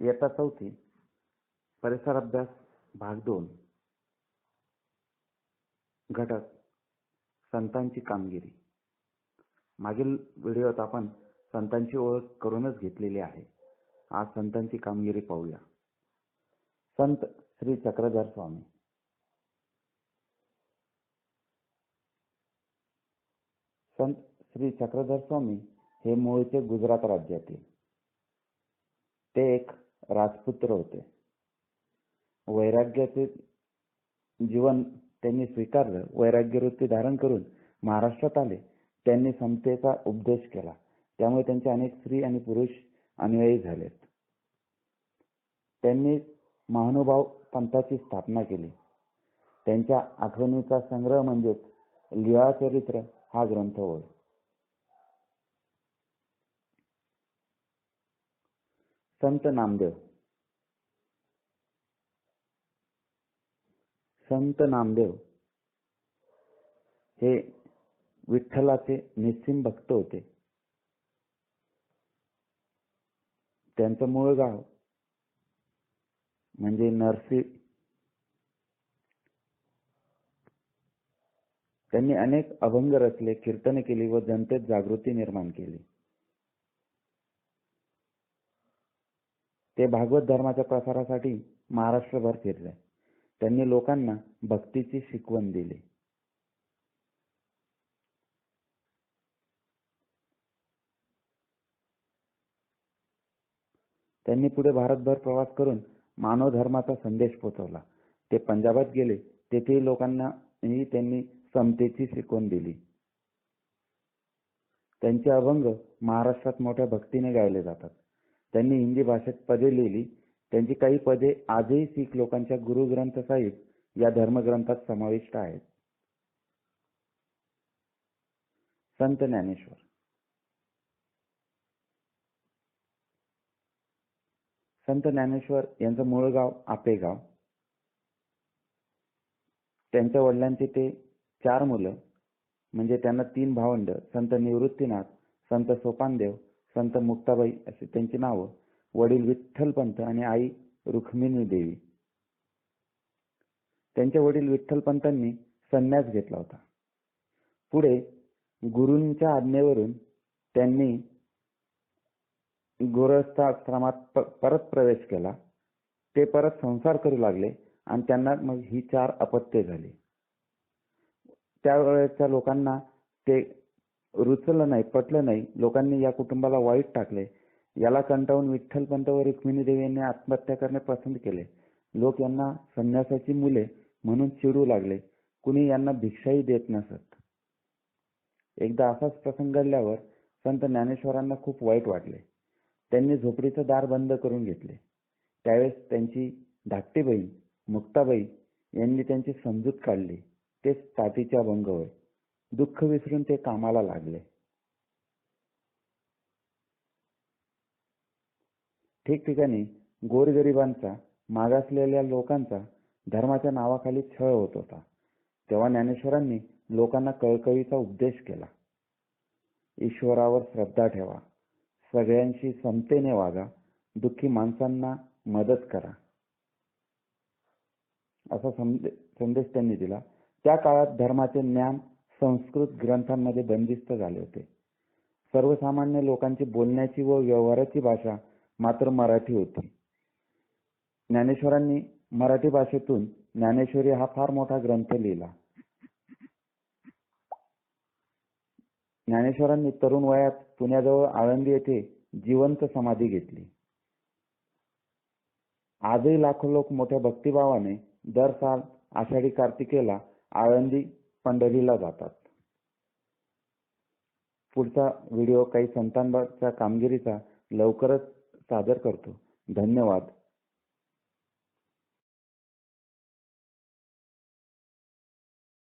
इयत्ता चौथी परिसर अभ्यास भाग दोन. घटक संतांची कामगिरी. मागील व्हिडिओत आपण संतांची ओळख करूनच घेतलेली आहे. आज संतांची कामगिरी पाहूया. संत श्री चक्रधर स्वामी. संत श्री चक्रधर स्वामी हे मूळचे गुजरात राज्यातील. ते एक राजपुत्र होते. वैराग्याचे जीवन त्यांनी स्वीकारलं वैराग्य वृत्ती धारण करून महाराष्ट्रात आले. त्यांनी समतेचा उपदेश केला. त्यामुळे त्यांचे अनेक स्त्री आणि पुरुष अनुयायी झालेत. त्यांनी महानुभाव पंथाची स्थापना केली. त्यांच्या आठवणीचा संग्रह म्हणजेच लिळा चरित्र हा ग्रंथ होय. संत नामदेव. संत नामदेव हे विठ्ठलाचे निस्सिम भक्त होते. त्यांचं मूळ गाव म्हणजे नरसी. त्यांनी अनेक अभंग रचले कीर्तने केली व जनतेत जागृती निर्माण केली. ते भागवत धर्माच्या प्रसारासाठी महाराष्ट्रभर फिरले. त्यांनी लोकांना भक्तीची शिकवण दिली. त्यांनी पुढे भारतभर प्रवास करून मानव धर्माचा संदेश पोहोचवला ते पंजाबात गेले. तेथेही लोकांना त्यांनी समतेची शिकवण दिली. त्यांचे अभंग महाराष्ट्रात मोठ्या भक्तीने गायले जातात. त्यांनी हिंदी भाषेत पदे लिहिली. त्यांची काही पदे आजही शीख लोकांच्या गुरु ग्रंथ साहिब या धर्मग्रंथात समाविष्ट आहेत. संत ज्ञानेश्वर. संत ज्ञानेश्वर यांचं मूळ गाव आपेगाव. त्यांच्या वडिलांची ते चार मुलं म्हणजे त्यांना तीन भावंड संत निवृत्तीनाथ संत सोपानदेव संत मुक्ताबाई असे त्यांचे नाव वडील विठ्ठलपंत आणि आई रुक्मिणी देवी. त्यांच्या वडील विठ्ठलपंतांनी संन्यास घेतला होता. पुढे गुरूंच्या आज्ञेवरून त्यांनी गोरस्थाश्रमात परत प्रवेश केला. ते परत संसार करू लागले आणि त्यांना मग ही चार अपत्ये झाली. त्यावेळेच्या लोकांना ते रुचलं नाही पटलं नाही. लोकांनी या कुटुंबाला वाईट टाकले. याला कंटाळून विठ्ठलपंत व रुक्मिणी देवी यांनी आत्महत्या करणे पसंत केले. लोक यांना संन्यासाची मुले म्हणून चिडू लागले. कुणी यांना भिक्षाही देत नसत. एकदा असाच प्रसंग घडल्यावर संत ज्ञानेश्वरांना खूप वाईट वाटले. त्यांनी झोपडीचं दार बंद करून घेतले. त्यावेळेस त्यांची धाकटी बहीण मुक्ताबाई यांनी त्यांची समजूत काढली. तेच तातीच्या अभंग होय दुःख विसरून ते कामाला लागले. ठिकठिकाणी गोरगरिबांचा मागासलेल्या लोकांचा धर्माच्या नावाखाली छळ होत होता. तेव्हा ज्ञानेश्वरांनी लोकांना कळकळीचा उपदेश केला. ईश्वरावर श्रद्धा ठेवा. सगळ्यांशी समतेने वागा. दुःखी माणसांना मदत करा. असा संदेश त्यांनी दिला. त्या काळात धर्माचे ज्ञान संस्कृत ग्रंथांमध्ये बंदिस्त झाले होते. सर्वसामान्य लोकांची बोलण्याची व व्यवहाराची भाषा मात्र मराठी होती. ज्ञानेश्वरांनी मराठी भाषेतून ज्ञानेश्वरी हा फार मोठा ग्रंथ लिहिला. ज्ञानेश्वरांनी तरुण वयात पुण्याजवळ आळंदी येथे जिवंत समाधी घेतली. आजही लाखो लोक मोठ्या भक्तिभावाने दर साल आषाढी कार्तिकेला आळंदी पंढरीला जातात. पुढचा व्हिडिओ काही संतांच्या कामगिरीचा लवकरच सादर करतो. धन्यवाद.